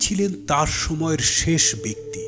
ছিলেন তার সময়ের শেষ ব্যক্তি,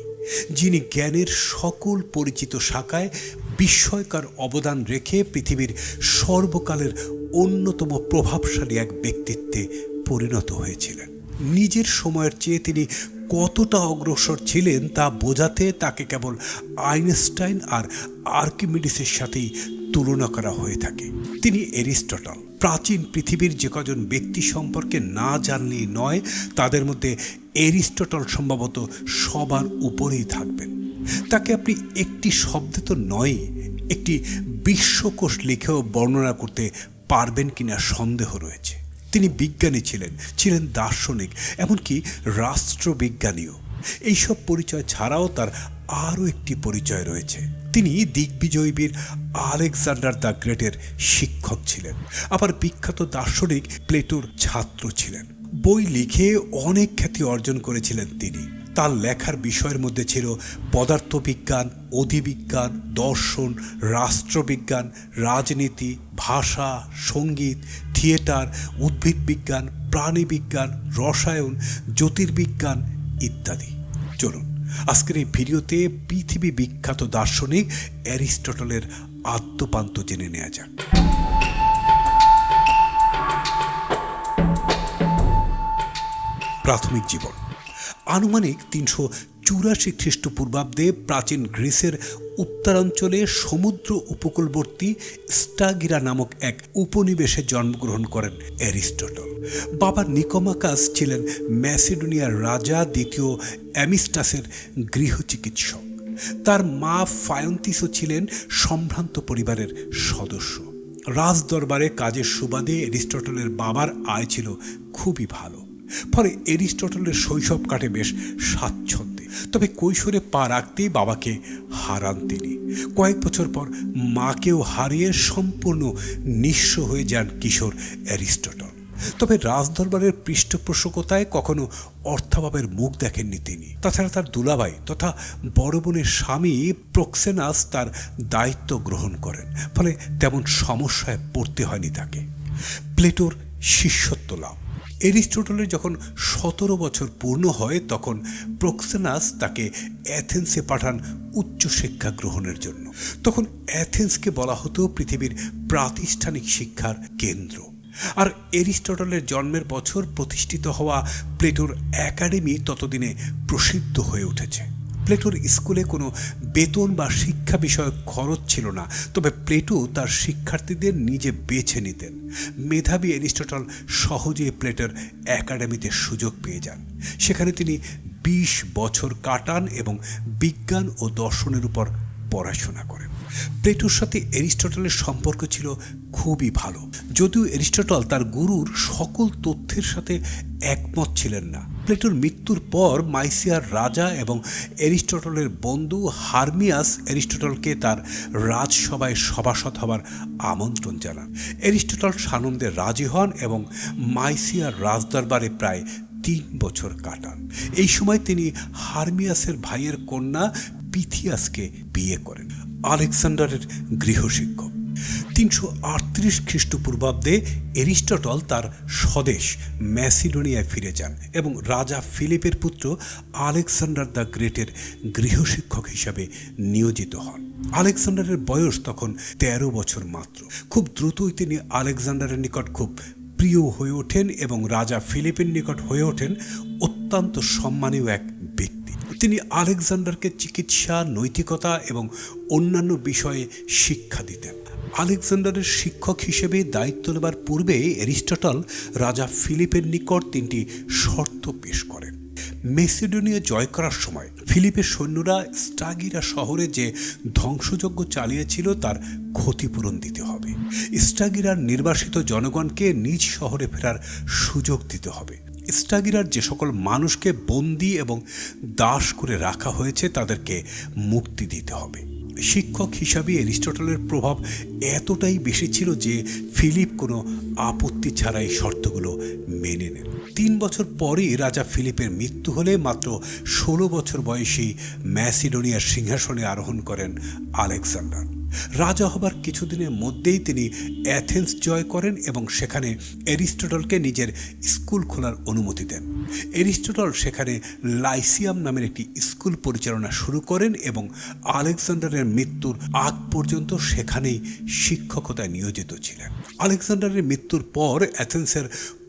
যিনি জ্ঞানের সকল পরিচিত শাখায় বিস্ময়কর অবদান রেখে পৃথিবীর সর্বকালের অন্যতম প্রভাবশালী এক ব্যক্তিত্বে পরিণত হয়েছিলেন। নিজের সময়ের চেয়ে তিনি কতটা অগ্রসর ছিলেন তা বোঝাতে তাকে কেবল আইনস্টাইন আর আর্কিমিডিসের সাথেই তুলনা করা হয়ে থাকে। তিনি এরিস্টটল, প্রাচীন পৃথিবীর যে কজন ব্যক্তি সম্পর্কে না জানলেই নয়, তাদের মধ্যে এরিস্টটল সম্ভবত সবার উপরেই থাকবেন। তাকে আপনি একটি শব্দে তো নয়, একটি বিশ্বকোষ লিখেও বর্ণনা করতে পারবেন কিনা সন্দেহ রয়েছে। তিনি বিজ্ঞানী ছিলেন ছিলেন দার্শনিক, এমনকি রাষ্ট্রবিজ্ঞানীও। এইসব পরিচয় ছাড়াও তার আরও একটি পরিচয় রয়েছে। তিনি দিগ্বিজয়বীর আলেকজান্ডার দ্য গ্রেটের শিক্ষক ছিলেন, আবার বিখ্যাত দার্শনিক প্লেটোর ছাত্র ছিলেন। বই লিখে অনেক খ্যাতি অর্জন করেছিলেন তিনি। তার লেখার বিষয়ের মধ্যে ছিল পদার্থবিজ্ঞান, অধিবিজ্ঞান, দর্শন, রাষ্ট্রবিজ্ঞান, রাজনীতি, ভাষা, সংগীত, থিয়েটার উদ্ভিদ বিজ্ঞান প্রাণীবিজ্ঞান, রসায়ন, জ্যোতির্বিজ্ঞান ইত্যাদি। চলুন, আজকের এই ভিডিওতে পৃথিবী বিখ্যাত দার্শনিক অ্যারিস্টটলের আদ্যপান্ত জেনে নেওয়া যাক। প্রাথমিক জীবন। আনুমানিক তিনশো চুরাশি খ্রিস্টপূর্বাব্দে প্রাচীন গ্রিসের উত্তরাঞ্চলে সমুদ্র উপকূলবর্তী স্টাগিরা নামক এক উপনিবেশে জন্মগ্রহণ করেন অ্যারিস্টটল। বাবা নিকোমাকাস ছিলেন ম্যাসিডোনিয়ার রাজা, দ্বিতীয় অ্যামিস্টাসের গৃহচিকিৎসক তার মা ফায়ন্তিসও ছিলেন সম্ভ্রান্ত পরিবারের সদস্য। রাজদরবারে কাজের সুবাদে অ্যারিস্টটলের বাবার আয় ছিল খুবই ভালো। ফলে এরিস্টটলের শৈশব কাটে বেশ স্বাচ্ছন্দ্যে। তবে কৈশোরে পা রাখতেই বাবাকে হারান তিনি। কয়েক বছর পর মাকেও হারিয়ে সম্পূর্ণ নিঃস্ব হয়ে যান কিশোর অ্যারিস্টটল তবে রাজদরবারের পৃষ্ঠপোষকতায় কখনো অর্থাভাবের মুখ দেখেননি তিনি। তাছাড়া তার দুলাভাই তথা বড় বোনের স্বামী প্রক্সেনাস তার দায়িত্ব গ্রহণ করেন, ফলে তেমন সমস্যায় পড়তে হয়নি তাকে। প্লেটোর শিষ্যত্ব লাভ। এরিস্টটলের যখন সতেরো বছর পূর্ণ হয়, তখন প্রক্সেনাস তাকে অ্যাথেন্সে পাঠান উচ্চ শিক্ষা গ্রহণের জন্য। তখন অ্যাথেন্সকে বলা হতো পৃথিবীর প্রাতিষ্ঠানিক শিক্ষার কেন্দ্র। আর এরিস্টটলের জন্মের বছর প্রতিষ্ঠিত হওয়া প্লেটোর একাডেমি ততদিনে প্রসিদ্ধ হয়ে উঠেছে। প্লেটোর স্কুলে কোনো বেতন বা শিক্ষা বিষয়ক খরচ ছিল না। তবে প্লেটো তার শিক্ষার্থীদের নিজে বেছে নিতেন। মেধাবী অ্যারিস্টটল সহজে প্লেটোর একাডেমিতে সুযোগ পেয়ে যান। সেখানে তিনি বিশ বছর কাটান এবং বিজ্ঞান ও দর্শনের উপর পড়াশোনা করেন। প্লেটোর সাথে এরিস্টটলের সম্পর্ক ছিল খুবই ভালো। যদিও এরিস্টটল তার গুরুর সকল তথ্যের সাথে একমত ছিলেন না প্লেটোর মৃত্যুর পর মাইসিয়ার রাজা এবং এরিস্টটলের বন্ধু হারমিয়াস এরিস্টটলকে তার রাজসভায় সভাসদ হবার আমন্ত্রণ জানান। এরিস্টটল সানন্দে রাজি হন এবং মাইসিয়ার রাজদরবারে প্রায় তিন বছর কাটান। এই সময় তিনি হারমিয়াসের ভাইয়ের কন্যা পিথিয়াসকে বিয়ে করেন। আলেকজান্ডারের গৃহশিক্ষক। তিনশো আটত্রিশ খ্রিস্টপূর্বাব্দে এরিস্টটল তার স্বদেশ ম্যাসিডোনিয়ায় ফিরে যান এবং রাজা ফিলিপের পুত্র আলেকজান্ডার দ্য গ্রেটের গৃহশিক্ষক হিসাবে নিয়োজিত হন। আলেকজান্ডারের বয়স তখন তেরো বছর মাত্র। খুব দ্রুতই তিনি আলেকজান্ডারের নিকট খুব প্রিয় হয়ে ওঠেন এবং রাজা ফিলিপের নিকট হয়ে ওঠেন অত্যন্ত সম্মানীয় এক ব্যক্তি। তিনি আলেকজান্ডারকে চিকিৎসা, নৈতিকতা এবং অন্যান্য বিষয়ে শিক্ষা দিতেন। আলেকজান্ডারের শিক্ষক হিসেবে দায়িত্ব নেবার পূর্বে এরিস্টটল রাজা ফিলিপের নিকট তিনটি শর্ত পেশ করেন। মেসিডোনিয়া জয় করার সময় ফিলিপের সৈন্যরা স্টাগিরা শহরে যে ধ্বংসযজ্ঞ চালিয়েছিল তার ক্ষতিপূরণ দিতে হবে। স্টাগিরার নির্বাসিত জনগণকে নিজ শহরে ফেরার সুযোগ দিতে হবে। স্টাগিরার যে সকল মানুষকে বন্দি এবং দাস করে রাখা হয়েছে তাদেরকে মুক্তি দিতে হবে। শিক্ষক হিসাবে অ্যারিস্টটলের প্রভাব এতটাই বেশি ছিল যে ফিলিপ কোনো আপত্তি ছাড়াই শর্তগুলো মেনে নেন। তিন বছর পরে রাজা ফিলিপের মৃত্যু হলে মাত্র ষোলো বছর বয়সী ম্যাসিডোনিয়ার সিংহাসনে আরোহণ করেন আলেকজান্ডার। রাজা হবার কিছুদিনের মধ্যেই তিনি অ্যাথেন্স জয় করেন এবং সেখানে এরিস্টটলকে নিজের স্কুল খোলার অনুমতি দেন। এরিস্টটল সেখানে লাইসিয়াম নামের একটি স্কুল পরিচালনা শুরু করেন এবং আলেকজান্ডারের মৃত্যুর আগ পর্যন্ত সেখানেই শিক্ষকতায় নিয়োজিত ছিলেন। আলেকজান্ডারের মৃত্যুর পর অ্যাথেন্সের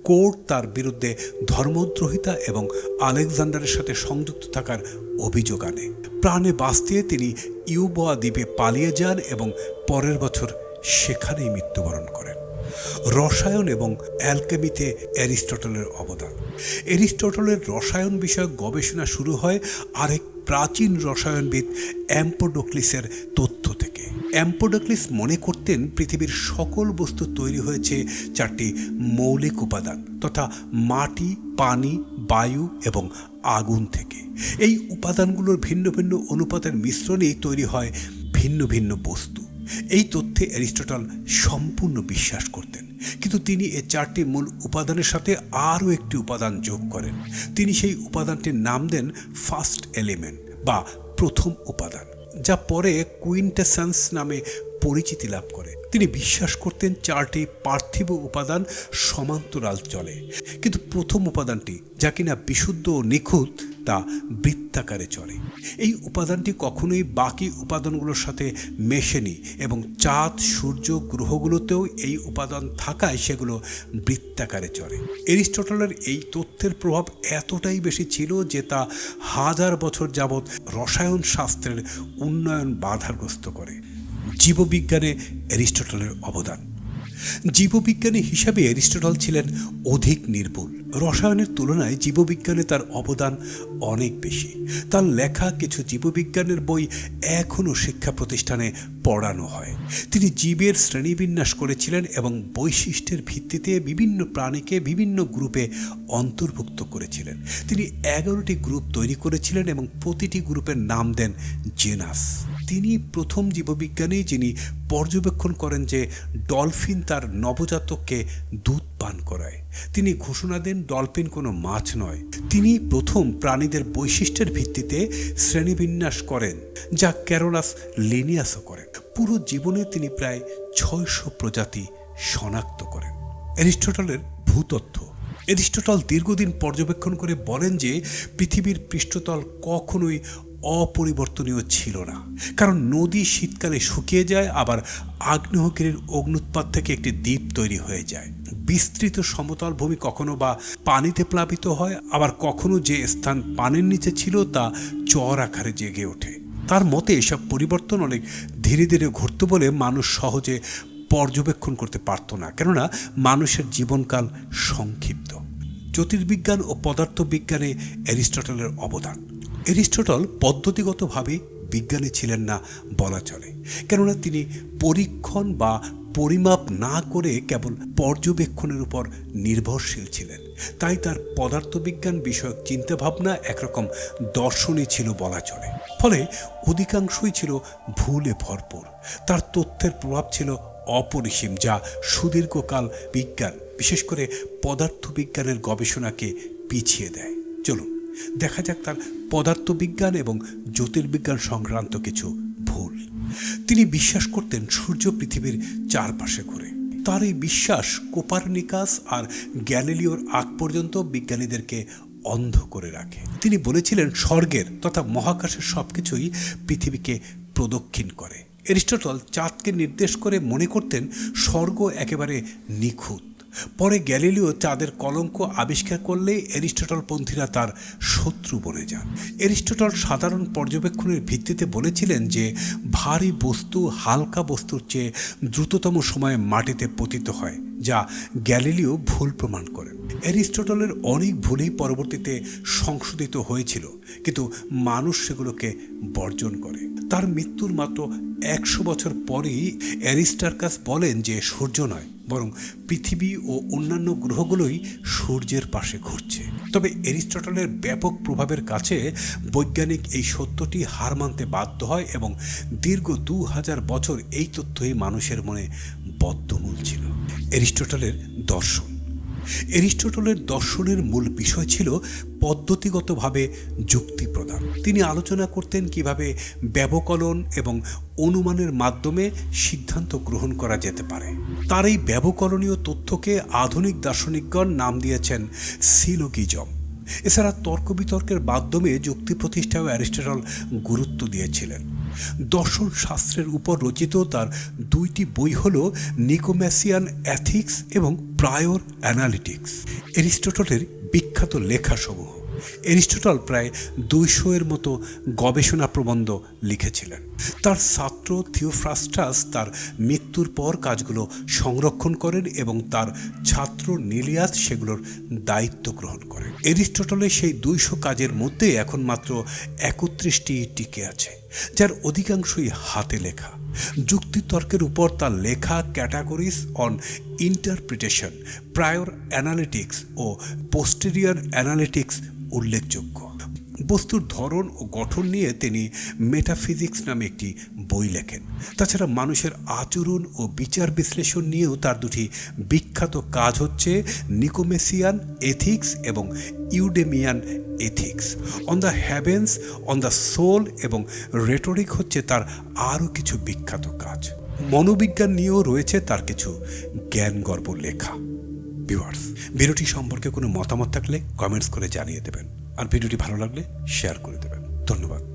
কোর্ট তার বিরুদ্ধে ধর্মদ্রোহিতা এবং আলেকজান্ডারের সাথে সংযুক্ত থাকার অভিযোগ আনে। প্রাণে বাঁচতে তিনি ইউবোয়া দ্বীপে পালিয়ে যান এবং পরের বছর সেখানেই মৃত্যুবরণ করেন। রসায়ন এবং অ্যালকেমিতে অ্যারিস্টটলের অবদান। অ্যারিস্টটলের রসায়ন বিষয়ক গবেষণা শুরু হয় আরেক প্রাচীন রসায়নবিদ অ্যাম্পোডোক্লিসের তথ্য থেকে। অ্যাম্পোডোক্লিস মনে করতেন পৃথিবীর সকল বস্তু তৈরি হয়েছে চারটি মৌলিক উপাদান তথা মাটি, পানি বায়ু এবং আগুন থেকে। এই উপাদানগুলোর ভিন্ন ভিন্ন অনুপাতের মিশ্রণেই তৈরি হয় ভিন্ন ভিন্ন বস্তু। এই তথ্যে অ্যারিস্টটল সম্পূর্ণ বিশ্বাস করতেন। কিন্তু তিনি এ চারটি মূল উপাদানের সাথে আরও একটি উপাদান যোগ করেন। তিনি সেই উপাদানটির নাম দেন ফার্স্ট এলিমেন্ট বা প্রথম উপাদান, যা পরে কুইন্টেসেন্স নামে পরিচিতি লাভ করে। তিনি বিশ্বাস করতেন চারটি পার্থিব উপাদান সমান্তরাল চলে। কিন্তু প্রথম উপাদানটি, যা কিনা বিশুদ্ধ ও নিখুঁত, তা বৃত্তাকারে চলে। এই উপাদানটি কখনোই বাকি উপাদানগুলোর সাথে মেশেনি এবং চাঁদ, সূর্য, গ্রহগুলোতেও এই উপাদান থাকায় সেগুলো বৃত্তাকারে চলে। এরিস্টটলের এই তথ্যের প্রভাব এতটাই বেশি ছিল যে তা হাজার বছর যাবৎ রসায়ন শাস্ত্রের উন্নয়ন বাধাগ্রস্ত করে। জীববিজ্ঞানে অ্যারিস্টটলের অবদান। জীববিজ্ঞানী হিসাবে অ্যারিস্টটল ছিলেন অধিক নির্ভুল। রসায়নের তুলনায় জীববিজ্ঞানে তার অবদান অনেক বেশি। তার লেখা কিছু জীববিজ্ঞানের বই এখনও শিক্ষা প্রতিষ্ঠানে পড়ানো হয়। তিনি জীবের শ্রেণীবিন্যাস করেছিলেন এবং বৈশিষ্ট্যের ভিত্তিতে বিভিন্ন প্রাণীকে বিভিন্ন গ্রুপে অন্তর্ভুক্ত করেছিলেন। তিনি এগারোটি গ্রুপ তৈরি করেছিলেন এবং প্রতিটি গ্রুপের নাম দেন জেনাস। তিনি প্রথম জীববিজ্ঞানী যিনি পর্যবেক্ষণ করেন যে ডলফিন তার নবজাতককে দুধ পান করায়। তিনি ঘোষণা দেন ডলফিন কোনো মাছ নয়। তিনি প্রথম প্রাণীদের বৈশিষ্ট্যের ভিত্তিতে শ্রেণীবিন্যাস করেন, যা ক্যারোলাস লিনিয়াসও করেন পুরো জীবনে তিনি প্রায় ছয়শো প্রজাতি শনাক্ত করেন। অ্যারিস্টটলের ভূতত্ত্ব। এরিস্টটল দীর্ঘদিন পর্যবেক্ষণ করে বলেন যে পৃথিবীর পৃষ্ঠতল কখনোই অপরিবর্তনীয় ছিল না। কারণ নদী শীতকালে শুকিয়ে যায়, আবার আগ্নেয়গিরির অগ্নুৎপাত থেকে একটি দ্বীপ তৈরি হয়ে যায়। বিস্তৃত সমতল ভূমি কখনো বা পানিতে প্লাবিত হয়, আবার কখনো যে স্থান পানির নিচে ছিল তা চর আকারে জেগে ওঠে। তার মতে এসব পরিবর্তন অনেক ধীরে ধীরে ঘটতে বলে মানুষ সহজে পর্যবেক্ষণ করতে পারত না, কেননা মানুষের জীবনকাল সংক্ষিপ্ত। জ্যোতির্বিজ্ঞান ও পদার্থবিজ্ঞানে অ্যারিস্টটলের অবদান। অ্যারিস্টটল পদ্ধতিগতভাবে বিজ্ঞানী ছিলেন না বলা চলে, কেননা তিনি পরীক্ষণ বা পরিমাপ না করে কেবল পর্যবেক্ষণের উপর নির্ভরশীল ছিলেন। তাই তার পদার্থবিজ্ঞান বিষয়ক চিন্তাভাবনা একরকম দর্শনই ছিল বলা চলে। ফলে অধিকাংশই ছিল ভুলে ভরপুর। তার তথ্যের প্রভাব ছিল অপরিসীম, যা সুদীর্ঘকাল বিজ্ঞান, বিশেষ করে পদার্থবিজ্ঞানের গবেষণাকে পিছিয়ে দেয়। চলুন দেখা যাক তার পদার্থবিজ্ঞান এবং জ্যোতির্বিজ্ঞান সংক্রান্ত কিছু ভুল। তিনি বিশ্বাস করতেন সূর্য পৃথিবীর চারপাশে ঘুরে। তার এই বিশ্বাস কোপারনিকাস আর গ্যালিলিওর আগ পর্যন্ত বিজ্ঞানীদেরকে অন্ধ করে রাখে। তিনি বলেছিলেন, স্বর্গের তথা মহাকাশের সবকিছুই পৃথিবীকে প্রদক্ষিণ করে। এরিস্টটল চাঁদকে নির্দেশ করে মনে করতেন, স্বর্গ একেবারে নিখুঁত। পরে গ্যালিলিও চাঁদের কলঙ্ক আবিষ্কার করলে এরিস্টটল পন্থীরা তার শত্রু বনে যান। এরিস্টটল সাধারণ পর্যবেক্ষণের ভিত্তিতে বলেছিলেন যে, ভারী বস্তু হালকা বস্তুর চেয়ে দ্রুততম সময়ে মাটিতে পতিত হয়, যা গ্যালিলিও ভুল প্রমাণ করেন। অ্যারিস্টটলের অনেক ভুলই পরবর্তীতে সংশোধিত হয়েছিল, কিন্তু মানুষ সেগুলোকে বর্জন করে। তার মৃত্যুর মাত্র একশো বছর পরেই অ্যারিস্টার্কাস বলেন যে, সূর্য নয় বরং পৃথিবী ও অন্যান্য গ্রহগুলোই সূর্যের পাশে ঘুরছে। তবে এরিস্টটলের ব্যাপক প্রভাবের কাছে বৈজ্ঞানিক এই সত্যটি হার মানতে বাধ্য হয় এবং দীর্ঘ দু হাজার বছর এই তথ্যই মানুষের মনে বদ্ধমূল ছিল। এরিস্টটলের দর্শন। এরিস্টটলের দর্শনের মূল বিষয় ছিল পদ্ধতিগতভাবে যুক্তি প্রদান। তিনি আলোচনা করতেন কীভাবে ব্যবকলন এবং অনুমানের মাধ্যমে সিদ্ধান্ত গ্রহণ করা যেতে পারে। তার এই ব্যবকলনীয় তথ্যকে আধুনিক দার্শনিকগণ নাম দিয়েছেন সিলোগিজম এছাড়া তর্ক বিতর্কের মাধ্যমে যুক্তি প্রতিষ্ঠায় অ্যারিস্টটল গুরুত্ব দিয়েছিলেন। দর্শন শাস্ত্রের উপর রচিত তার দুইটি বই হল নিকোম্যাসিয়ান অ্যাথিক্স এবং প্রায়র অ্যানালিটিক্স। এরিস্টটলের বিখ্যাত লেখাসমূহ। এরিস্টটল প্রায় দুইশো এর মতো গবেষণা প্রবন্ধ লিখেছিলেন। তার ছাত্র থিওফ্রাস্টাস তার মৃত্যুর পর কাজগুলো সংরক্ষণ করেন এবং তার ছাত্র নিলিয়াস সেগুলোর দায়িত্ব গ্রহণ করেন। এরিস্টটলের সেই দুইশো কাজের মধ্যে এখন মাত্র একত্রিশটি টিকে আছে, যার অধিকাংশই হাতে লেখা। যুক্তিতর্কের উপর তার লেখা categories on interpretation prior analytics O posterior analytics উল্লেখযোগ্য। বস্তুর ধরন ও গঠন নিয়ে তিনি মেটাফিজিক্স নামে একটি বই লেখেন। তাছাড়া মানুষের আচরণ ও বিচার বিশ্লেষণ নিয়েও তার দুটি বিখ্যাত কাজ হচ্ছে নিকোমেসিয়ান এথিক্স এবং Eudemian ethics on the heavens on the soul এবং রেটরিক হচ্ছে তার আরও কিছু বিখ্যাত কাজ। মনোবিজ্ঞান নিয়েও রয়েছে তার কিছু জ্ঞানগর্ব লেখা। ভিউয়ার্স ভিডিওটি সম্পর্কে কোনো মতামত থাকলে কমেন্টস করে জানিয়ে দেবেন। আর ভিডিওটি ভালো লাগলে শেয়ার করে দেবেন। ধন্যবাদ।